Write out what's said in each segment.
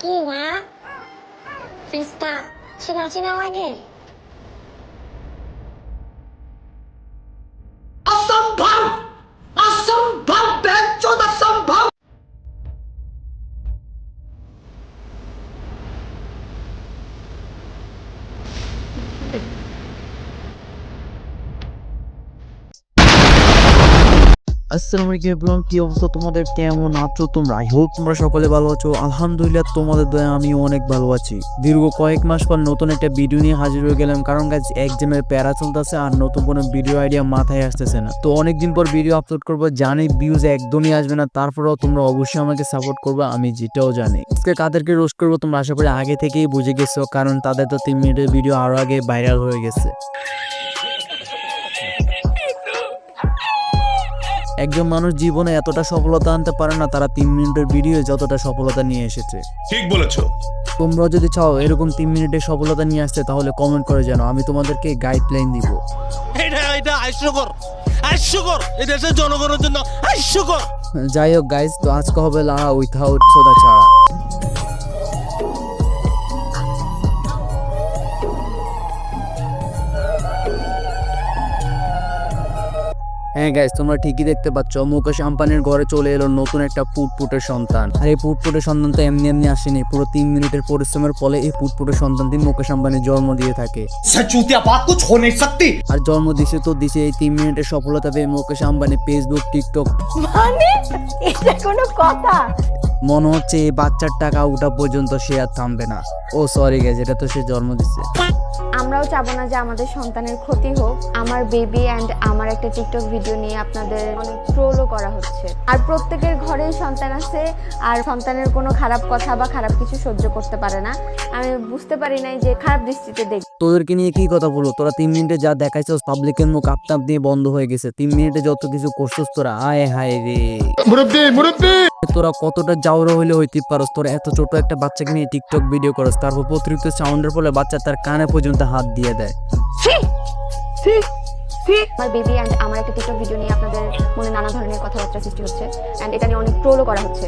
কি না ফেসটা আসসালামু আলাইকুম এভরিওয়ান, কি অবস্থা তোমাদের? কেমন আছো তোমরা? আই হোপ তোমরা সকলে ভালো আছো। আলহামদুলিল্লাহ, তোমাদের দয়া আমি অনেক ভালো আছি। দীর্ঘ কয়েক মাস পর নতুন একটা ভিডিও নিয়ে হাজির হয়ে গেলাম। কারণ গাছ একজামের প্যারা চলতেছে আর নতুন কোনো ভিডিও আইডিয়া মাথায় আসতেছে না। তো অনেকদিন পর ভিডিও আপলোড করব, জানি ভিউজ একদমই আসবে না। তারপরেও তোমরা অবশ্যই আমাকে সাপোর্ট করবে, আমি যেটাও জানি। আজকে কাদেরকে রোস্ট করব তোমরা আশা করি আগে থেকেই বুঝে গেছো, কারণ তাদের তো তিন মিনিটের ভিডিও আরও আগে ভাইরাল হয়ে গেছে। একজন মানুষ জীবনে এতটা সফলতা আনতে পারে না তারা তিন মিনিটের ভিডিও যতটা সফলতা নিয়ে এসেছে। ঠিক বলেছ। তোমরা যদি চাও এরকম তিন মিনিটের সফলতা নিয়ে আসতে তাহলে কমেন্ট করে জানো আমি তোমাদেরকে গাইডলাইন দিব। এটা এটা হাস্যকর হাস্যকর এই দেশের জনগণের জন্য হাস্যকর। যাই হোক গাইজ তো আজকে হবে লাড়া উইথাউট সোদা ছাড়া। হ্যাঁ গ্যাস তোমরা ঠিকই দেখতে পাচ্ছ মুকেশ আম্পানির ঘরে চলে এলো নতুন একটা পুটপুটের সন্তান। আর এই পুটপুটের সন্তান তো এমনি এমনি আসেনি পুরো তিন মিনিটের পরিশ্রমের ফলে এই পুটপুটের সন্তানটি মুকেশ আম্বানি জন্ম দিয়ে থাকে। আর জন্ম দিছে তো দিছে এই তিন মিনিটের সফলতা পেয়ে মুকেশ আম্বানি ফেসবুক টিকটক মানে? এটা কোনো কথা। মনে হচ্ছে এই বাচ্চার টাকা ওঠা পর্যন্ত সে আর থামবে না। ও সরি গেছে এটা তো সে জন্ম দিচ্ছে আমরাও চাবো না যে আমাদের সন্তানের ক্ষতি হোক। আমার বেবি অ্যান্ড আমার একটা টিকটক ভিডিও নিয়ে আপনাদের অনেক ট্রোলও করা হচ্ছে। আর প্রত্যেকের ঘরেই সন্তান আছে আর সন্তানের কোনো খারাপ কথা বা খারাপ কিছু সহ্য করতে পারে না। আমি বুঝতে পারি নাই যে খারাপ দৃষ্টিতে দেখ তোদেরকে নিয়ে কি কথা বলো তোরা তিন মিনিটে যা দেখাইছস পাবলিকের মুখ আপতাপ দিয়ে বন্ধ হয়ে গেছে। তিন মিনিটে যত কিছু করছস তোরা আয় হায় রে। তোরা কতটা জাউরা হইলে হইতে পারস? তোরা এত ছোট একটা বাচ্চাকে নিয়ে টিকটক ভিডিও করস তারপর অতিরিক্ত সাউন্ডের ফলে বাচ্চা তার কানে পর্যন্ত হাত দিয়ে দেয়। আমার বেবি অ্যান্ড আমার একটা টিকটক ভিডিও নিয়ে আপনাদের মনে নানা ধরনের কথাবার্তা সৃষ্টি হচ্ছে অ্যান্ড এটা নিয়ে অনেক ট্রোলও করা হচ্ছে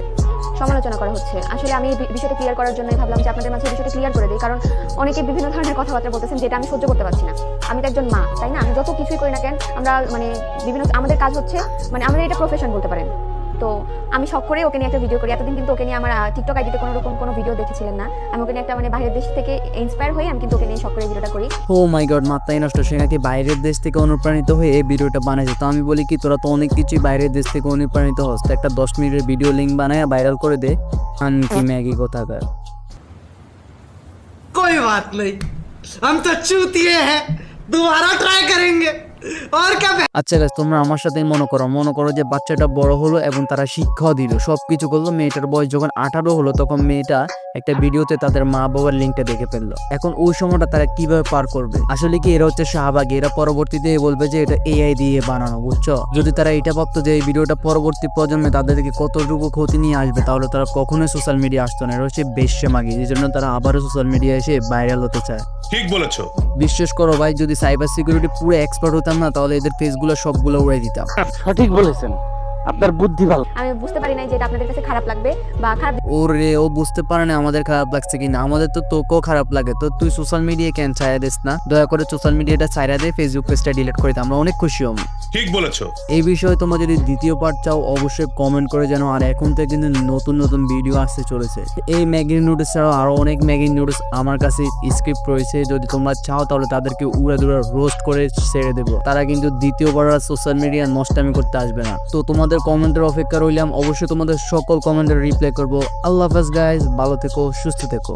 সমালোচনা করা হচ্ছে। আসলে আমি বিষয়টা ক্লিয়ার করার জন্যই ভাবলাম যে আপনাদের মাঝে বিষয়টা ক্লিয়ার করে দিই কারণ অনেকে বিভিন্ন ধরনের কথাবার্তা বলতেছেন যেটা আমি সহ্য করতে পারছি না। আমি তো একজন মা তাই না? আমি যত কিছুই করি না কেন আমরা মানে বিভিন্ন আমাদের কাজ হচ্ছে মানে আমাদের এটা প্রফেশন বলতে পারেন। তো আমি শখ করে ওকে নিয়ে একটা ভিডিও করি এতদিন কিন্তু ওকে নিয়ে আমার টিকটক আইডিতে কোনো রকম কোনো ভিডিও দেখেছিলেন না আমি ওকে নিয়ে একটা মানে বাইরের দেশ থেকে ইন্সপায়ার হয়ে আমি কিন্তু ওকে নিয়ে শখ করে ভিডিওটা করি ও মাই গড মাথায় নষ্ট সে নাকি বাইরের দেশ থেকে অনুপ্রাণিত হয়ে এই ভিডিওটা বানাইছে তো আমি বলি কি তোরা তো অনেক কিছুই বাইরের দেশ থেকে অনুপ্রাণিত হস তো একটা দশ মিনিটের ভিডিও লিঙ্ক বানায় ভাইরাল করে দে আনকি ম্যাগি কোথাকার कोई बात नहीं हम तो चूतिए हैं दोबारा ट्राई करेंगे और क्या আচ্ছা গাছ তোমরা আমার সাথে মনে করো। মনে করো যে বাচ্চাটা বড় হলো এবং তারা শিক্ষাও দিল। সব কিছু করল মেয়েটার বয়স যখন আঠারো হলো তখন মেয়েটা একটা ভিডিওতে তাদের মা বাবার লিঙ্কটা দেখে ফেলল। এখন ওই সময়টা তারা কীভাবে পার করবে? আসলে কি এরা হচ্ছে শাহবাগী? এরা পরবর্তীতে বলবে যে এটা এআই দিয়ে বানানো বুঝছ? যদি তারা এটা ভাবতো যে এই ভিডিওটা পরবর্তী প্রজন্মে তাদেরকে কতটুকু ক্ষতি নিয়ে আসবে তাহলে তারা কখনোই সোশ্যাল মিডিয়া আসতো না। এটা হচ্ছে বেশ্যে মাগি এই জন্য তারা আবারও সোশ্যাল মিডিয়া এসে ভাইরাল হতে চায়। ঠিক বলেছ। বিশ্বাস করো ভাই যদি সাইবার সিকিউরিটি পুরো এক্সপার্ট হতাম না তাহলে এদের ফেসগুলো সবগুলো উড়াই দিতাম। সঠিক বলেছেন। আপনার বুদ্ধি ভালো। আমি বুঝতে পারি নাই যে এটা আপনাদের কাছে খারাপ লাগবে বা খারাপ ওরে ও বুঝতে পারে না আমাদের খারাপ লাগছে কিনা। আমাদের তো তোকেও খারাপ লাগে। তো তুই সোশ্যাল মিডিয়া কেন ছায়া দিস না? দয়া করে সোশ্যাল মিডিয়াটা ছায়া দে ফেসবুক পেজটা ডিলিট করে দে। আমরা অনেক খুশি হব। ঠিক বলেছ। এই বিষয়ে তোমরা যদি দ্বিতীয় পার্ট চাও, অবশ্যই কমেন্ট করে জানো। আর এখন থেকে কিন্তু নতুন নতুন ভিডিও আসতে চলেছে। এই ম্যাগি নুডলস ছাড়াও আরও অনেক ম্যাগি নুডলস আমার কাছে স্ক্রিপ্ট রয়েছে। যদি তোমরা চাও, তাহলে তাদেরকে উড়ে দুড়ে রোস্ট করে ছেড়ে দেবো। তারা কিন্তু দ্বিতীয়বার আর সোশ্যাল মিডিয়া নষ্টামি করতে আসবে না। তো তোমাদের কমেন্টের অপেক্ষা রইলাম। অবশ্যই তোমাদের সকল কমেন্টের রিপ্লাই করব। আল্লাহ হাফেজ গাইজ ভালো থেকো, সুস্থ থেকো।